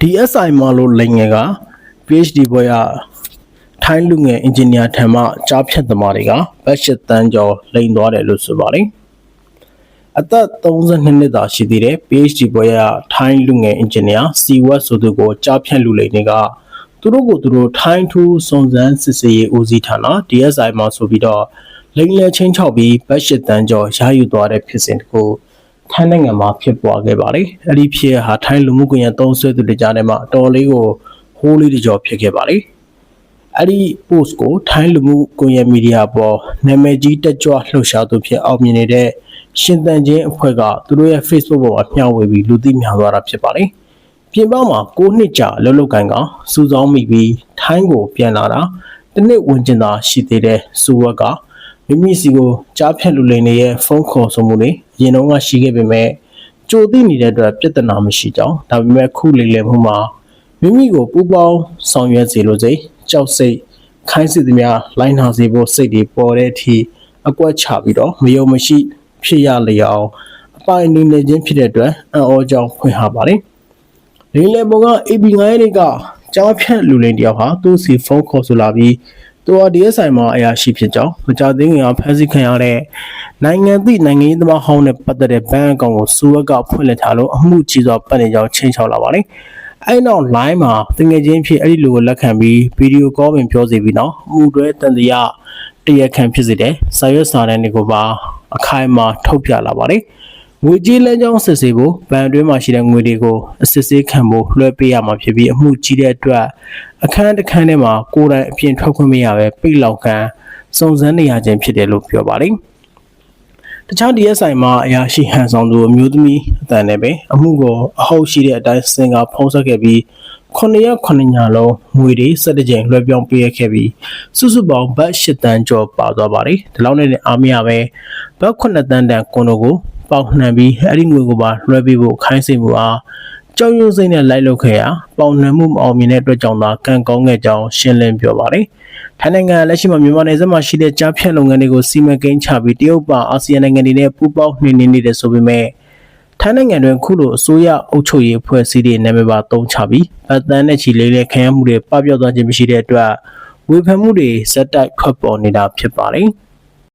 DSI မှာလို့လိန်ငယ်က PhD ဘွဲ့ရထိုင်းလူငယ်အင်ဂျင်နီယာထံမှကြားဖြတ်သမားတွေကဘတ်ရှစ်တန်းကျော်လိန်သွားတယ်လို့ဆိုပါတယ်။အသက်32နှစ်သာရှိသေးတဲ့ PhD ဘွဲ့ရထိုင်းလူငယ်အင်ဂျင်နီယာစီဝက်ဆိုသူကိုကြားဖြတ်လူလိန်တွေကသူတို့ကိုသူတို့ထိုင်းထူးစုံစမ်းစစ်ဆေးရေးဦးစီးဌာန DSI မှာဆိုပြီးတော့လိန်လဲချင်းချောက်ပြီးဘတ်ရှစ်တန်းကျော်ရယူသွားတဲ့ဖြစ်စဉ်တစ်ခု ထိုင်းနိုင်ငံမှာဖြစ်ပွားခဲ့ပါတယ်။အဲ့ဒီဖြစ်ရဟာထိုင်းလူမှုကွန်ရက်သုံးဆွဲသူတွေကြားထဲမှာအတော်လေးကိုဟိုးလေးတကြောဖြစ်ခဲ့ပါတယ်။အဲ့ဒီ post ကိုထိုင်းလူမှုကွန်ရက်မီဒီယာပေါ်နာမည်ကြီးတက်ကြွလှုပ်ရှားသူဖြစ်အောင်မြင်နေတဲ့ရှင်တန်ချင်းအဖွဲ့ကသူတို့ရဲ့ Facebook ပေါ်မှာမျှဝေပြီးလူသိများသွားတာဖြစ်ပါတယ်။ပြင်ပမှာ9နှစ်ကြာလှုပ်လှုပ်ကန်ကစူဆောင်းမိပြီးထိုင်းကိုပြန်လာတာတစ်နှစ်ဝင်ကျင်သာရှိသေးတဲ့စူဝက်က မိမိစီကိုကြားဖြတ်လူလိန်တွေရဲ့ဖုန်းခေါ်ဆိုမှုတွေအရင်တော့ကရှိခဲ့ပေမဲ့ကြိုသိနေတဲ့အတွက်ပြဿနာမရှိကြောင်းဒါပေမဲ့ခုလေလေမှုမှာမိမိကိုပူပေါင်းဆောင်ရွက်စေလိုစိတ်ကြောက်စိတ်ခိုင်းစစ်သမျှလိုင်းနာစေဖို့စိတ်တွေပေါ်တဲ့အထိအကွက်ချပြီးတော့မယုံမရှိ ဖြစ်ရလျအောင်အပိုင်နေနေချင်းဖြစ်တဲ့အတွက်အံ့ဩကြောင်းဖွင့်ဟပါတယ်လင်းလေပုံက AB9 ရဲ့ကကြားဖြတ်လူလိန်တယောက်ဟာသူ့စီဖုန်းခေါ်ဆိုလာပြီး သူဟာ DSI မှာအရာရှိဖြစ်ကြောင်းမကြသေးခင်ကဖမ်းဆီးခံရတဲ့နိုင်ငံသည့်နိုင်ငံရေးသမားဟောင်းနဲ့ပတ်သက်တဲ့ဘဏ်အကောင့်ကိုစူဝက်ကဖွင့်လှစ်ထားလို့အမှုကြီးစွာပတ်နေကြောင်းချင်းချောက်လာပါတယ်။အဲဒီနောက် line မှာတငယ်ချင်းဖြစ်အဲ့ဒီလူကိုလက်ခံပြီးဗီဒီယိုကောပင်ပြောစီပြီးနောက်အမှုတွဲတန်တရားတရားခံဖြစ်စေတဲ့စာရွက်စာတမ်းတွေကိုပါအခိုင်အမာထုတ်ပြလာပါတယ်။ ငွေကြေးလမ်းကြောင်းစစ်ဆေးဖို့ဘဏ်အတွင်းမှာရှိတဲ့ငွေတွေကိုအစစ်ဆေးခံဖို့လွှဲပေးရမှာဖြစ်ပြီးအမှုကြီးတဲ့အတွက်အခန်းတစ်ခန်းထဲမှာကိုယ်တိုင်အပြင်ထွက်ခွင့်မရပဲပိတ်လောက်ခံစုံစမ်းနေရခြင်းဖြစ်တယ်လို့ပြောပါတယ်။တခြား DSI မှာအရာရှိဟန်ဆောင်သူအမျိုးသမီးအတန်နဲ့ပဲအမှုကိုအဟုတ်ရှိတဲ့အတိုင်းစင်ကဖုံးဆက်ခဲ့ပြီး9ရက်9ညလုံးငွေတွေ17ကြိမ်လွှဲပြောင်းပေးခဲ့ပြီးစုစုပေါင်းဘတ်8တန်းကျော်ပါသွားပါတယ်။ဒီလောက်နဲ့အားမရပဲဘတ်9တန်းတန်ကွန်ဒိုကို ပေါက်နှံပြီးအဲ့ဒီငွေကိုပါလွှဲပေးဖို့ခိုင်းစေမှုအားကြောင်ရုံစိမ့်နဲ့လိုက်လုပ်ခဲ့ရာပေါင်နှံမှုမအောင်မြင်တဲ့အတွက်ကြောင့်သာကံကောင်းခဲ့ကြောင်းရှင်းလင်းပြောပါတယ်။ထိုင်းနိုင်ငံလက်ရှိမှာမြန်မာနယ်စပ်မှာရှိတဲ့ကြားဖြတ်လုပ်ငန်းတွေကိုစီမံကိန်းချပြီးတရုတ်ပါအာဆီယံနိုင်ငံတွေနဲ့ပူးပေါင်းနှိမ့်နှင်းနေတယ်ဆိုပေမဲ့ထိုင်းနိုင်ငံတွင်ခုလိုအစိုးရအုပ်ချုပ်ရေးအဖွဲ့အစည်းတွေနာမည်ပါတုံးချပြီးဗတ်တန်းနဲ့ချီလေးလေးခံရမှုတွေပပျောက်သွားခြင်းမရှိတဲ့အတွက်ဝေဖန်မှုတွေစက်တိုက်ထွက်ပေါ်နေတာဖြစ်ပါတယ်။